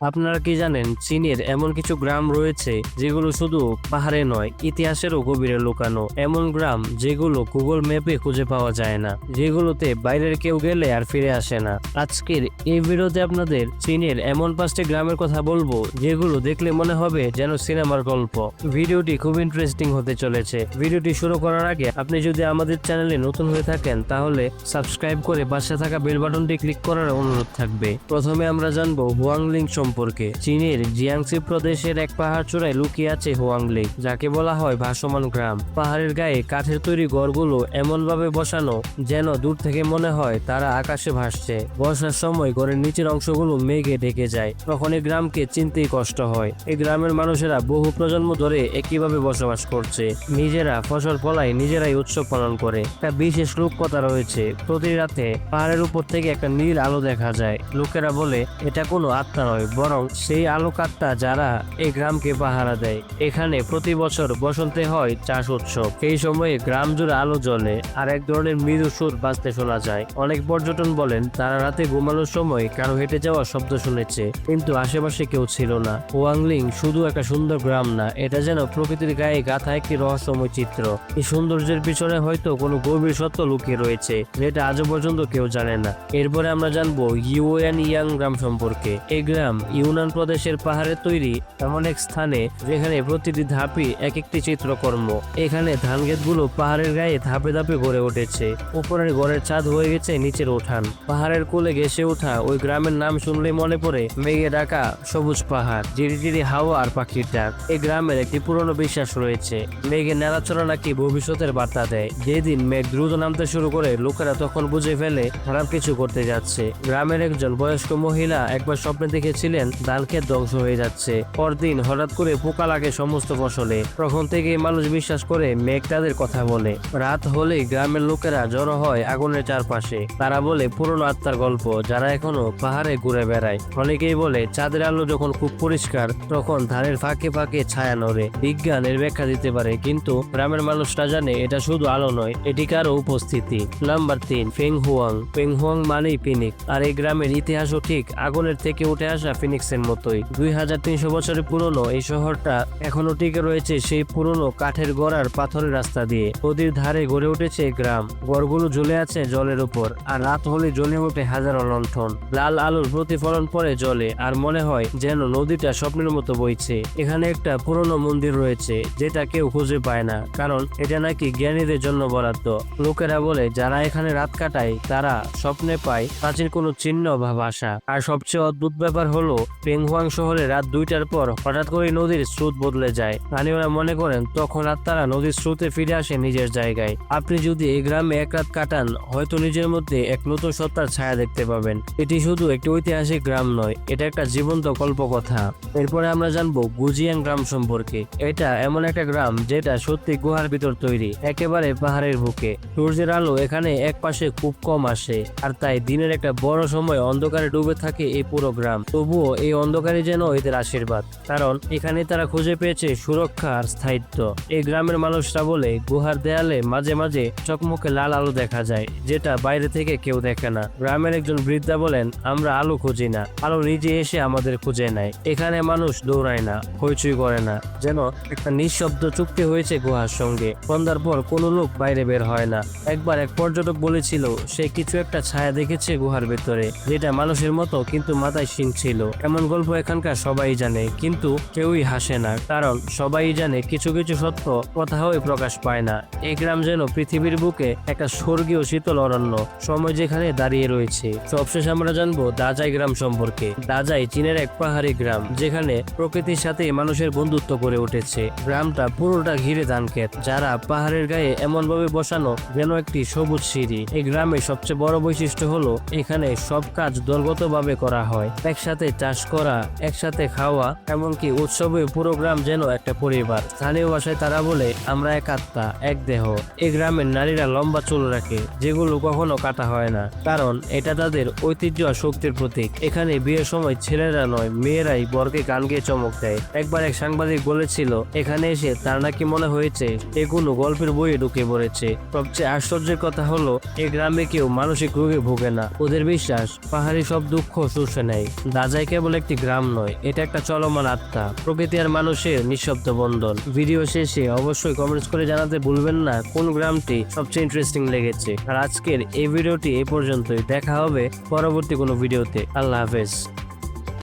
আপনারা কি জানেন, চীনের এমন কিছু গ্রাম রয়েছে যেগুলো শুধু পাহাড়ে নয়, ইতিহাসেরও গভীরে লুকানো। এমন গ্রাম যেগুলো গুগল ম্যাপে খুঁজে পাওয়া যায় না, যেগুলোতে বাইরের কেউ গেলে আর ফিরে আসে না। আজকের এই ভিডিওতে আপনাদের চীনের এমন পাঁচটি গ্রামের কথা বলব, যেগুলো দেখলে মনে হবে যেন সিনেমার গল্প। ভিডিওটি খুব ইন্টারেস্টিং হতে চলেছে। ভিডিওটি শুরু করার আগে আপনি যদি আমাদের চ্যানেলে নতুন হয়ে থাকেন, তাহলে সাবস্ক্রাইব করে পাশে থাকা বেল বাটনটি ক্লিক করার অনুরোধ থাকবে। প্রথমে আমরা জানব হুয়াংলিং সম্পর্কে। চীনের জিয়াংসি প্রদেশের এক পাহাড় চূড়ায় লুকিয়ে আছে হুয়াংলিং যাকে বলা হয় ভাসমান গ্রাম। পাহাড়ের গায়ে কাঠের তৈরি ঘরগুলো এমন ভাবে বসানো যেন দূর থেকে মনে হয় তারা আকাশে ভাসছে। বর্ষার সময় গড়ের নিচের অংশগুলো মেঘে ঢেকে যায়, তখন এই গ্রামকে চিনতেই কষ্ট হয়। এই গ্রামের মানুষেরা বহু প্রজন্ম ধরে একইভাবে বসবাস করছে। নিজেরা ফসল ফলায় নিজেরাই উৎসব পালন করে। একটা বিশেষ রূপকথা রয়েছে প্রতি রাতে পাহাড়ের উপর থেকে একটা নীল আলো দেখা যায়। লোকেরা বলে, এটা কোনো আত্মা নয় বরং সেই আলোকাত্তা যারা এই গ্রামকে পাহারা দেয়, এখানে প্রতি বছর বসন্তে হয় চাষ উৎসব। এই সময়ে গ্রাম জুড়ে আলো জ্বলে আর এক ধরনের মৃদু সুর বাজতে শোনা যায়। অনেক পর্যটন বলেন, তারা রাতে ঘুমানোর সময় কারও হেঁটে যাওয়া শব্দ শুনেছে, কিন্তু আশেপাশে কেউ ছিল না। ওয়াংলিং শুধু একটা সুন্দর গ্রাম না, এটা যেন প্রকৃতির গায়ে গাথা একটি রহস্যময় চিত্র। এই সৌন্দর্যের পিছনে হয়তো কোনো গভীর সত্য লুকিয়ে রয়েছে, যেটা আজও পর্যন্ত কেউ জানে না। এরপরে আমরা জানব ইউএন ইয়াং গ্রাম সম্পর্কে। এই গ্রাম ইউনান প্রদেশের পাহাড়ে তৈরি এমন এক স্থানে যেখানে প্রতিটি ধাপই এক একটি চিত্রকর্ম। এখানে ধানগুলো পাহাড়ের গায়ে ধাপে ধাপে গড়ে উঠেছে। উপরের ঘরের ছাদ হয়ে গেছে নিচের উঠান। পাহাড়ের কোলে ঘেসে ওঠা ওই গ্রামের নাম শুনলেই মনে পড়ে, মেঘে ডাকা সবুজ পাহাড় জিরি জিরি হাওয়া আর পাখির ডাক। এই গ্রামের একটি পুরনো বিশ্বাস রয়েছে, মেঘে নেড়াচড়া নাকি ভবিষ্যতের বার্তা দেয়। যেদিন মেঘ দ্রুত নামতে শুরু করে, লোকেরা তখন বুঝে ফেলে খারাপ কিছু করতে যাচ্ছে। গ্রামের একজন বয়স্ক মহিলা একবার স্বপ্নে দেখেছিলেন ধান ক্ষেত ধ্বংস হয়ে যাচ্ছে। পরদিন হঠাৎ করে পোকা লাগে সমস্ত ফসলে। তখন থেকে মানুষ বিশ্বাস করে, মেঘ তাদের কথা বলে। রাত হলে গ্রামের লোকেরা জড়ো হয় আগুনের চারপাশে। তারা বলে, পুরনো আত্মার গল্প, যারা এখনও পাহাড়ে ঘুরে বেড়ায়। অনেকেই বলে, চাঁদের আলো যখন খুব পরিষ্কার, তখন ধানের ফাঁকে ফাঁকে ছায়া নড়ে। বিজ্ঞান এর ব্যাখ্যা দিতে পারে, কিন্তু গ্রামের মানুষরা জানে, এটা শুধু আলো নয়, এটি কারও উপস্থিতি। নাম্বার তিন ফেং হুয়াং ফেং হুয়াং মানেই ফিনিক আর এই গ্রামের ইতিহাসও ঠিক আগুনের থেকে উঠে আসা ফিনিক্সের মতোই। দুই হাজার তিনশো বছরের পুরনো এই শহরটা এখনও টিকে রয়েছে সেই পুরনো কাঠের গড়ার পাথরের রাস্তা দিয়ে। নদীর ধারে গড়ে উঠেছে গ্রাম। গড়গুলো জ্বলে আছে জলের উপর, আর রাত হলে জ্বলে ওঠে হাজারো লণ্ঠন। লাল আলোর প্রতিফলন পরে জলে, আর মনে হয় যেন নদীটা স্বপ্নের মতো বইছে। এখানে একটা পুরনো মন্দির রয়েছে, যেটা কেউ খুঁজে পায় না, কারণ এটা নাকি জ্ঞানীদের জন্য বরাদ্দ। লোকেরা বলে, যারা এখানে রাত কাটায়, তারা স্বপ্নে পায় প্রাচীন কোনো চিহ্ন বা ভাষা। আর সবচেয়ে অদ্ভুত ব্যাপার হলো পেংহুয়াং শহরে রাত দুইটার পর হঠাৎ করে নদীর স্রোত বদলে যায়। স্থানীয়রা মনে করেন, তখন আর তারা নদীর স্রোতে ফিরে আসে নিজের জায়গায়। আপনি যদি এই গ্রামে এক রাত কাটান, হয়তো নিজের মধ্যে এক নতুন সত্তার ছায়া দেখতে পাবেন। এটি শুধু একটি ঐতিহাসিক গ্রাম নয়, এটা একটা জীবন্ত কল্পকথা। এরপরে আমরা জানব গুজিয়াং গ্রাম সম্পর্কে। এটা এমন একটা গ্রাম যেটা সত্যি গুহার ভিতর তৈরি, একেবারে পাহাড়ের বুকে। সূর্যের আলো এখানে এক পাশে খুব কম আসে, আর তাই দিনের একটা বড় সময় অন্ধকারে ডুবে থাকে এই পুরো গ্রাম। তবুও এই অন্ধকারে যেন এদের আশীর্বাদ। কারণ এখানে তারা খুঁজে পেয়েছে সুরক্ষা আর স্থায়িত্ব। এই গ্রামের মানুষরা বলে, গুহার দেয়ালে মাঝে মাঝে চকমকে লাল আলো দেখা যায়, যেটা বাইরে থেকে কেউ দেখে না। গ্রামের একজন বৃদ্ধা বলেন, আমরা আলো খুঁজি না। আলো নিজে এসে আমাদের খুঁজে নেয়। এখানে মানুষ দৌড়ায় না, হইচই করে না। যেন একটা নিঃশব্দ চুক্তি হয়েছে গুহার সঙ্গে। সন্ধ্যার পর কোনো লোক বাইরে বের হয় না। একবার এক পর্যটক বলেছিল, সে কিছু একটা ছায়া দেখেছে গুহার ভেতরে, যেটা মানুষের মতো কিন্তু মাথায় শিং ছিল। এমন গল্প এখানকার সবাই জানে, কিন্তু কেউই হাসে না, কারণ সবাই জানে কিছু কিছু সত্য কথা প্রকাশ পায় না। এই গ্রাম যেন পৃথিবীর বুকে একটা স্বর্গীয় শীতল অরণ্য, সময় যেখানে দাঁড়িয়ে রয়েছে। সবশেষ আমরা জানব দাজাই গ্রাম সম্পর্কে। দাজাই চীনের এক পাহাড়ি গ্রাম, যেখানে প্রকৃতির সাথে মানুষের বন্ধুত্ব করে উঠেছে। গ্রামটা পুরোটা ঘিরে ধান ক্ষেত যারা পাহাড়ের গায়ে এমন ভাবে বসানো যেন একটি সবুজ সিঁড়ি। এই গ্রামে সবচেয়ে বড় বৈশিষ্ট্য হলো, এখানে সব কাজ দলগতভাবে করা হয়। একসাথে চাষ করা, একসাথে খাওয়া, এমনকি উৎসবে পুরো গ্রাম যেন একটা পরিবার। স্থানীয় ভাষায় তারা বলে, আমরা এক আত্মা, এক দেহ। এই গ্রামের নারীরা লম্বা চুল রাখে, যেগুলো কখনো কাটা হয় না, কারণ এটা তাদের ঐতিহ্য আর শক্তির প্রতীক। এখানে বিয়ের সময় ছেলেরা নয়, মেয়েরাই বরকে গান গেয়ে চমক দেয়। একবার এক সাংবাদিক বলেছিল, এখানে এসে তার নাকি মনে হয়েছে, এ কোনো গল্পের বইয়ে ঢুকে পড়েছে। সবচেয়ে আশ্চর্যের কথা হলো এই গ্রামে কেউ মানসিক রোগে ভোগে না। ওদের বিশ্বাস, পাহাড়ি সব দুঃখ শুষে নেয়। দাজাই কেবল একটি গ্রাম নয়, এটা একটা চলমান আত্মা। প্রকৃতি আর মানুষের নিঃশব্দ বন্ধন। ভিডিও শেষে অবশ্যই কমেন্টস করে জানাতে ভুলবেন না কোন গ্রামটি সবচেয়ে ইন্টারেস্টিং লেগেছে। আর আজকের এই ভিডিওটি এই পর্যন্তই। দেখা হবে পরবর্তী কোনো ভিডিওতে। আল্লাহ হাফেজ।